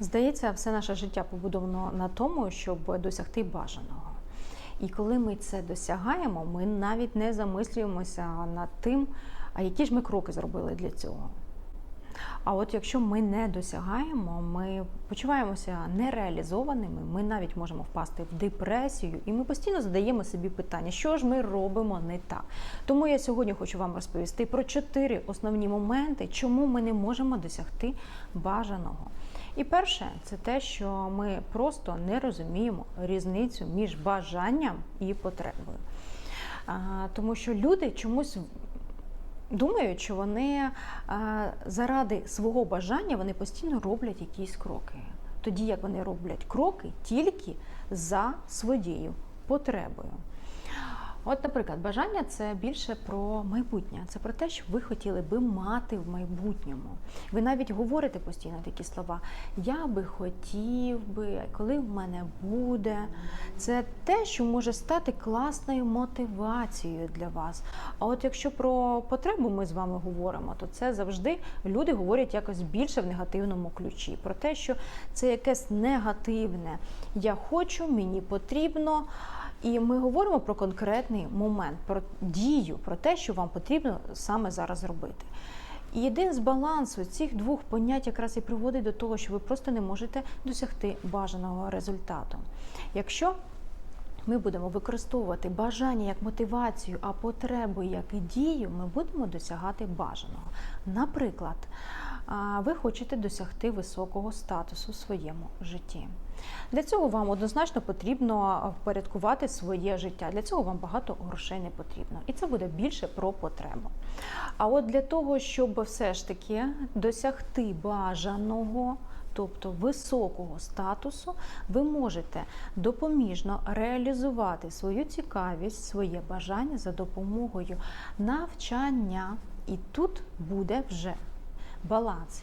Здається, все наше життя побудовано на тому, щоб досягти бажаного. І коли ми це досягаємо, ми навіть не замислюємося над тим, а які ж ми кроки зробили для цього. А от якщо ми не досягаємо, ми почуваємося нереалізованими, ми навіть можемо впасти в депресію, і ми постійно задаємо собі питання, що ж ми робимо не так. Тому я сьогодні хочу вам розповісти про чотири основні моменти, чому ми не можемо досягти бажаного. І перше, це те, що ми просто не розуміємо різницю між бажанням і потребою. Тому що люди чомусь думають, що вони заради свого бажання вони постійно роблять якісь кроки. Тоді як вони роблять кроки тільки за своєю потребою. От, наприклад, бажання це більше про майбутнє, це про те, що ви хотіли би мати в майбутньому. Ви навіть говорите постійно такі слова. Я би хотів би, коли в мене буде. Це те, що може стати класною мотивацією для вас. А от якщо про потребу ми з вами говоримо, то це завжди люди говорять якось більше в негативному ключі. Про те, що це якесь негативне. Я хочу, мені потрібно. І ми говоримо про конкретний момент, про дію, про те, що вам потрібно саме зараз робити. І один з балансу цих двох понять якраз і приводить до того, що ви просто не можете досягти бажаного результату. Якщо ми будемо використовувати бажання як мотивацію, а потребу як дію, ми будемо досягати бажаного. Наприклад, ви хочете досягти високого статусу в своєму житті. Для цього вам однозначно потрібно впорядкувати своє життя. Для цього вам багато грошей не потрібно. І це буде більше про потребу. А от для того, щоб все ж таки досягти бажаного, тобто високого статусу, ви можете допоміжно реалізувати свою цікавість, своє бажання за допомогою навчання. І тут буде вже баланс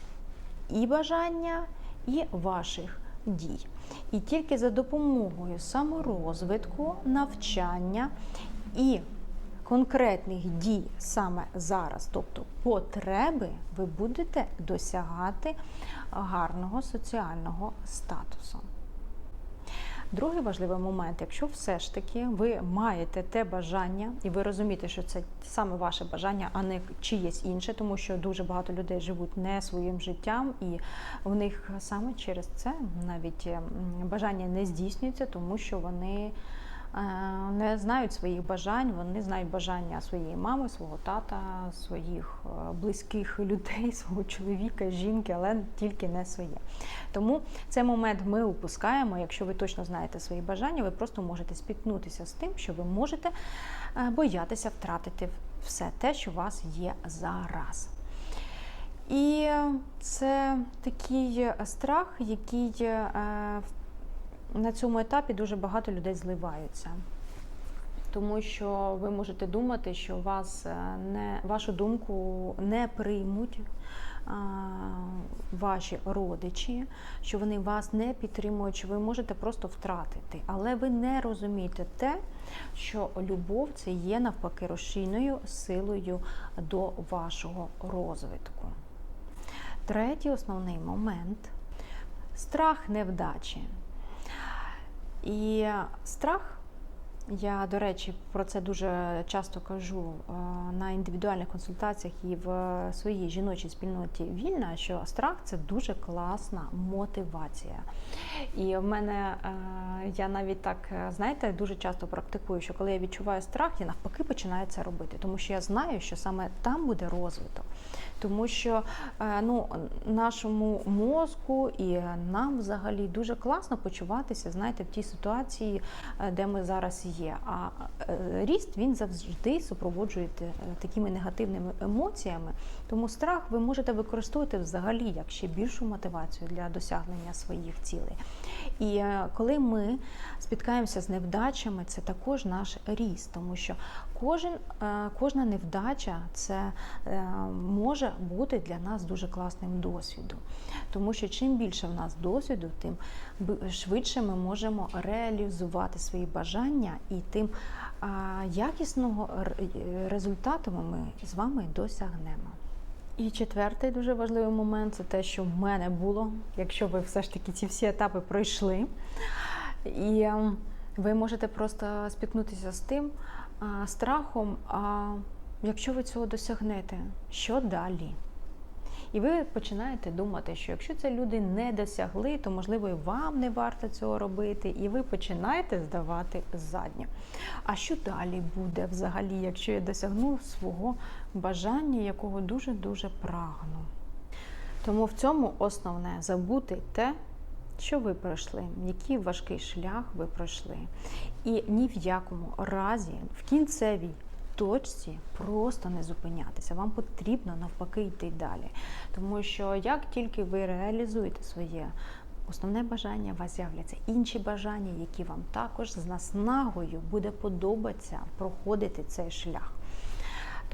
і бажання, і ваших дій. І тільки за допомогою саморозвитку, навчання і конкретних дій саме зараз, тобто потреби, ви будете досягати гарного соціального статусу. Другий важливий момент, якщо все ж таки ви маєте те бажання, і ви розумієте, що це саме ваше бажання, а не чиєсь інше, тому що дуже багато людей живуть не своїм життям, і в них саме через це навіть бажання не здійснюється, тому що вони не знають своїх бажань, вони знають бажання своєї мами, свого тата, своїх близьких людей, свого чоловіка, жінки, але тільки не своє. Тому цей момент ми упускаємо. Якщо ви точно знаєте свої бажання, ви просто можете спіткнутися з тим, що ви можете боятися втратити все те, що у вас є зараз. І це такий страх, який на цьому етапі дуже багато людей зливаються. Тому що ви можете думати, що вас не вашу думку не приймуть а, ваші родичі, що вони вас не підтримують, що ви можете просто втратити. Але ви не розумієте те, що любов це є навпаки рушійною силою до вашого розвитку. Третій основний момент страх невдачі. І страх, я, до речі, про це дуже часто кажу на індивідуальних консультаціях і в своїй жіночій спільноті вільна, що страх це дуже класна мотивація. І в мене я навіть так, знаєте, дуже часто практикую, що коли я відчуваю страх, я навпаки починаю це робити, тому що я знаю, що саме там буде розвиток. Тому що ну, нашому мозку і нам взагалі дуже класно почуватися, знаєте, в тій ситуації, де ми зараз є. А ріст він завжди супроводжується такими негативними емоціями. Тому страх ви можете використовувати взагалі як ще більшу мотивацію для досягнення своїх цілей. І коли ми спіткаємося з невдачами, це також наш ріст, тому що кожен, кожна невдача це може бути для нас дуже класним досвідом. Тому що чим більше в нас досвіду, тим швидше ми можемо реалізувати свої бажання і тим якісного результату ми з вами досягнемо. І четвертий дуже важливий момент це те, що в мене було, якщо ви все ж таки ці всі етапи пройшли. І ем, ви можете просто спіткнутися з тим страхом, а якщо ви цього досягнете, що далі? І ви починаєте думати, що якщо це люди не досягли, то можливо і вам не варто цього робити, і ви починаєте здавати заднє. А що далі буде взагалі, якщо я досягну свого бажання, якого дуже-дуже прагну? Тому в цьому основне забути те, що ви пройшли, який важкий шлях ви пройшли. І ні в якому разі в кінцевій точці просто не зупинятися. Вам потрібно навпаки йти далі. Тому що як тільки ви реалізуєте своє основне бажання, у вас з'являться інші бажання, які вам також з наснагою буде подобатися проходити цей шлях.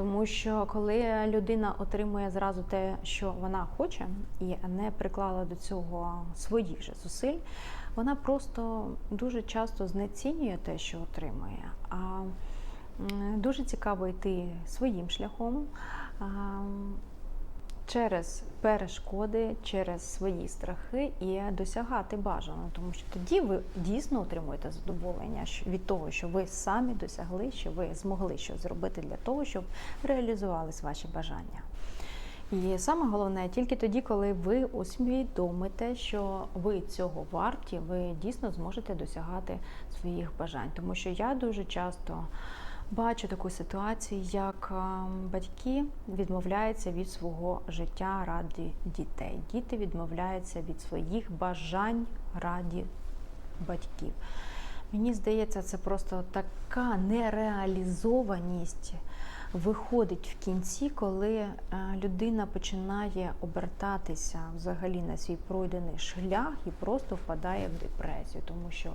Тому що коли людина отримує зразу те, що вона хоче, і не приклала до цього своїх же зусиль, вона просто дуже часто знецінює те, що отримує. А дуже цікаво йти своїм шляхом. Через перешкоди, через свої страхи і досягати бажаного, тому що тоді ви дійсно отримуєте задоволення від того, що ви самі досягли, що ви змогли щось зробити для того, щоб реалізувались ваші бажання. І саме головне, тільки тоді, коли ви усвідомите, що ви цього варті, ви дійсно зможете досягати своїх бажань. Тому що я дуже часто бачу таку ситуацію, як ем, батьки відмовляються від свого життя ради дітей. Діти відмовляються від своїх бажань раді батьків. Мені здається, це просто така нереалізованість виходить в кінці, коли е, людина починає обертатися взагалі на свій пройдений шлях і просто впадає в депресію, тому що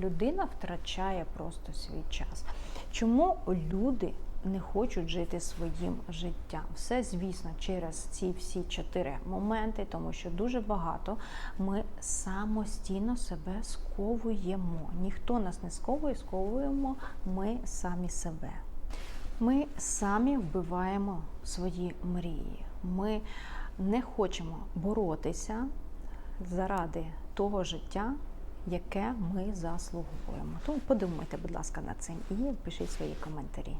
людина втрачає просто свій час. Чому люди не хочуть жити своїм життям? Все, звісно, через ці всі чотири моменти, тому що дуже багато ми самостійно себе сковуємо. Ніхто нас не сковує, сковуємо ми самі себе. Ми самі вбиваємо свої мрії. Ми не хочемо боротися заради того життя, яке ми заслуговуємо. Тому подумайте, будь ласка, над цим і пишіть свої коментарі.